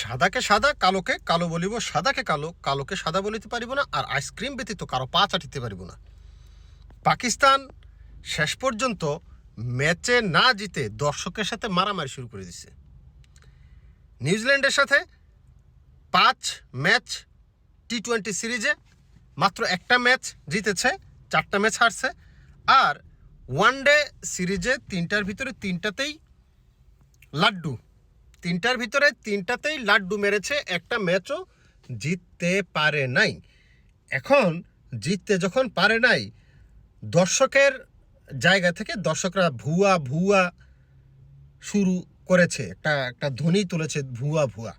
সাদাকে সাদা, কালোকে কালো বলিব, সাদাকে কালো, কালোকে সাদা বলিতে পারিব না, আর আইসক্রিম ব্যতীত কারও পা চাটিতে পারিব না। পাকিস্তান শেষ পর্যন্ত ম্যাচে না জিতে দর্শকের সাথে মারামারি শুরু করে দিছে। নিউজিল্যান্ডের সাথে পাঁচ ম্যাচ টি টোয়েন্টি সিরিজে মাত্র একটা ম্যাচ জিতেছে, চারটা ম্যাচ হারছে, আর ওয়ান ডে সিরিজে তিনটার ভিতরে তিনটাতেই লাড্ডু তিনটার ভিতরে তিনটাতেই লাড্ডু মেরেছে একটা ম্যাচও জিততে পারে নাই। এখন জিততে যখন পারে নাই, দর্শকের জায়গা থেকে দর্শকরা ভুয়া ভুয়া শুরু করেছে, একটা একটা ধ্বনি তুলেছে ভুয়া ভুয়া।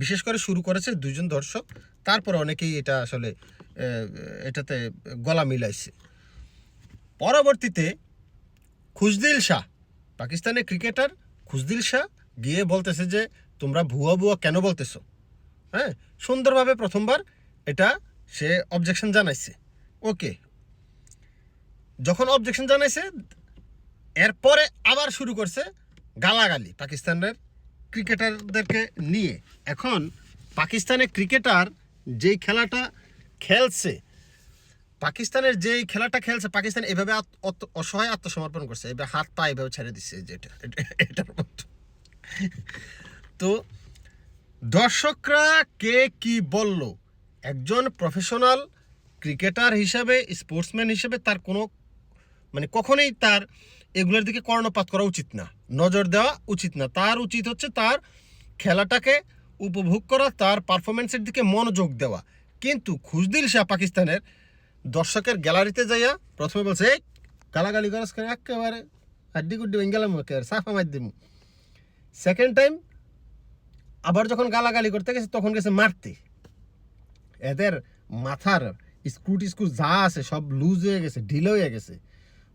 বিশেষ করে শুরু করেছে দুজন দর্শক, তারপর অনেকেই এটা আসলে এটাতে গলা মিলাইছে। পরবর্তীতে খুশদিল শাহ, পাকিস্তানের ক্রিকেটার খুশদিল শাহ গিয়ে বলতেছে যে, তোমরা ভুয়া ভুয়া কেন বলতেছো? হ্যাঁ? সুন্দরভাবে প্রথমবার এটা সে অবজেকশন জানাইছে। ওকে যখন অবজেকশন জানাইছে, এরপরে আবার শুরু করছে গালাগালি পাকিস্তানের ক্রিকেটারদেরকে নিয়ে। এখন পাকিস্তানের ক্রিকেটার যেই খেলাটা খেলছে, পাকিস্তানের যেই খেলাটা খেলছে, পাকিস্তান এভাবে অসহায় আত্মসমর্পণ করছে, এভাবে হাত পা এভাবে ছেড়ে দিচ্ছে, যেটা এটার মতো তো দর্শকরা কে কি বলল? একজন প্রফেশনাল ক্রিকেটার হিসাবে স্পোর্টসম্যান হিসেবে তার কোনো মানে কখনোই তার এগুলোর দিকে কর্ণপাত করা উচিত না। নজর দেওয়া উচিত না। তার উচিত হচ্ছে তার খেলাটাকে উপভোগ করা, তার পারফরমেন্সের দিকে মনোযোগ দেওয়া। কিন্তু খুশদিল শাহ পাকিস্তানের দর্শকের গ্যালারিতে যাইয়া প্রথমে বলছে গালাগালি করাস করে একেবারে হাড্ডি গুড্ডি ভেঙে গেলাম সাফা মার দিম। সেকেন্ড টাইম আবার যখন গালাগালি করতে গেছে, তখন গেছে মারতে। এদের মাথার স্ক্রু টিস্ক্রু যা আছে সব লুজ হয়ে গেছে, ঢিলে হয়ে গেছে।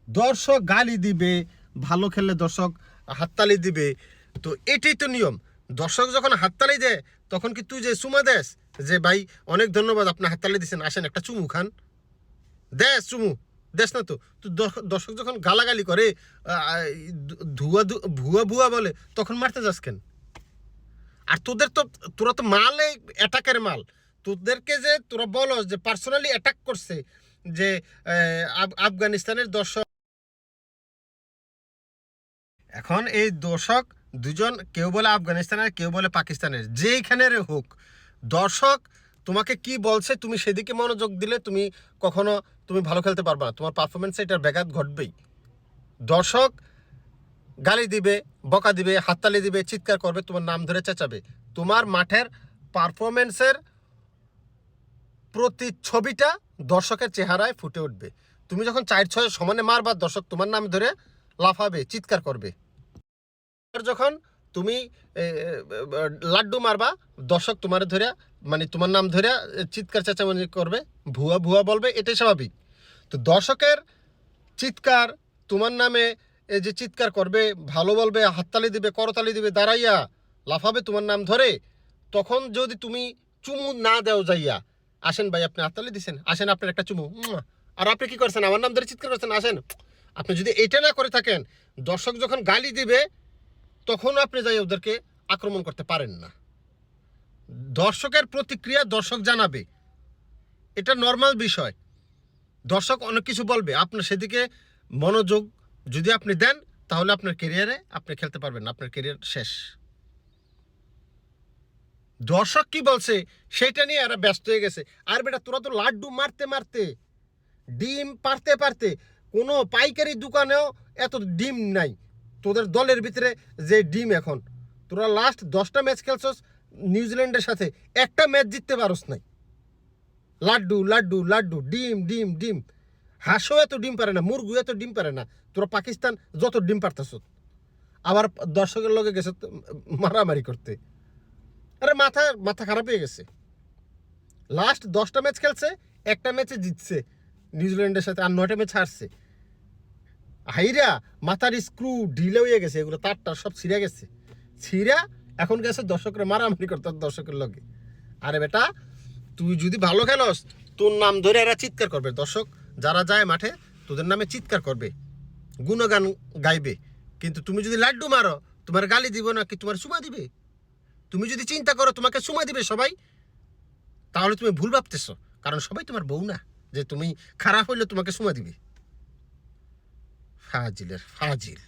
দর্শক গালি দিবে, ভালো খেললে দর্শক হাততালি দিবে। তো এটাই তো নিয়ম। দর্শক যখন হাততালি দেয়, তখন কি তুই যে চুমা দেস? যে ভাই, অনেক ধন্যবাদ, আপনি হাততালি দিচ্ছেন আসেন একটা চুমু খান। দেশ চুমু। দেশ না তো। তো দর্শক যখন গালাগালি করে ধুয়া ভুয়া ভুয়া বলে, তখন মারতে যাস কেন? আর তোদের তো, তোরা তো মালে অ্যাটাকের মাল। তোদেরকে যে তোরা বলো যে পার্সোনালি অ্যাটাক করছে, যে আফগানিস্তানের দর্শক। এখন এই দর্শক দুজন, কেউ বলে আফগানিস্তানের, কেউ বলে পাকিস্তানের, যেইখানের হোক। দর্শক, তোমাকে কি বলছে, তুমি সেদিকে মনোযোগ দিলে তুমি কখনো তুমি ভালো খেলতে পারবা না। তোমার পারফরমেন্সে এটার ব্যাঘাত ঘটবেই। দর্শক গালি দিবে, বকা দিবে, হাততালি দিবে, চিৎকার করবে, তোমার নাম ধরে চেঁচাবে। তোমার মাঠের পারফরমেন্সের প্রতি ছবিটা দর্শকের চেহারায় ফুটে উঠবে। তুমি যখন চার ছয় সমানে মারবা, দর্শক তোমার নাম ধরে লাফাবে, চিৎকার করবে। যখন তুমি লাড্ডু মারবা, দর্শক তোমার ধরে মানে তোমার নাম ধরে চিৎকার চেঁচামেচি করবে, ভুয়া ভুয়া বলবে, এটাই স্বাভাবিক। তো দর্শকের চিৎকার, তোমার নামে এই যে চিৎকার করবে, ভালো বলবে, হাততালি দিবে, করতালি দিবে, দাঁড়াইয়া, লাফাবে তোমার নাম ধরে, তখন যদি তুমি চুমু না দেও যাইয়া, আসেন ভাই, আপনি হাততালি দিছেন, আসেন আপনার একটা চুমু আর আপনি কি করছেন? আমার নাম ধরে চিৎকার করছেন, আসেন। আপনি যদি এটা না করে থাকেন, দর্শক যখন গালি দিবে তখন আপনি যাই ওদেরকে আক্রমণ করতে পারেন না। দর্শকের প্রতিক্রিয়া দর্শক জানাবে। এটা নর্মাল বিষয়। দর্শক অনেক কিছু বলবে। আপনার সেদিকে মনোযোগ যদি আপনি দেন, তাহলে আপনার কেরিয়ারে আপনি খেলতে পারবেন না। আপনার কেরিয়ার শেষ। দর্শক কি বলছে? সেটা নিয়ে এরা ব্যস্ত হয়ে গেছে। আর বেটা, তোরা তো লাড্ডু মারতে মারতে, ডিম পারতে পারতে কোনো পাইকারি দোকানেও এত ডিম নাই। তোদের দলের ভিতরে যে ডিম এখন, তোরা লাস্ট দশটা ম্যাচ খেলছস নিউজিল্যান্ডের সাথে, একটা ম্যাচ জিততে পারস নাই। লাড্ডু লাড্ডু লাড্ডু, ডিম ডিম ডিম। হাঁসও এত ডিম পারে না মুরগু এত ডিম পারে না, তোরা পাকিস্তান যত ডিম পারতেছ আবার দর্শকের লগে গেছে মারামারি করতে। আরে মাথা মাথা খারাপ হয়ে গেছে। লাস্ট দশটা ম্যাচ খেলছে, একটা ম্যাচে জিতছে। নিউজিল্যান্ডের সাথে আর নয়টা ম্যাচ হারছে। হাইরা মাথার স্ক্রু ঢিলে হয়ে গেছে, এগুলো তার টার সব ছিঁড়ে গেছে। ছিঁড়া এখন গেছে দর্শকরা মারামারি করতে দর্শকের লগে। আরে বেটা, তুই যদি ভালো খেলোস, তোর নাম ধরে এরা চিৎকার করবে। দর্শক, যারা যায় মাঠে, তোদের নামে চিৎকার করবে, গুণগান গাইবে। কিন্তু তুমি যদি লাড্ডু মারো, তোমার গালি দিব না কি তোমার চুমা দিবে? তুমি যদি চিন্তা করো তোমাকে সময় দিবে সবাই, তাহলে তুমি ভুল ভাবতেছো। কারণ সবাই তোমার বউ না, যে তুমি খারাপ হইলে তোমাকে সময় দিবে। ফাজিলের ফাজিল।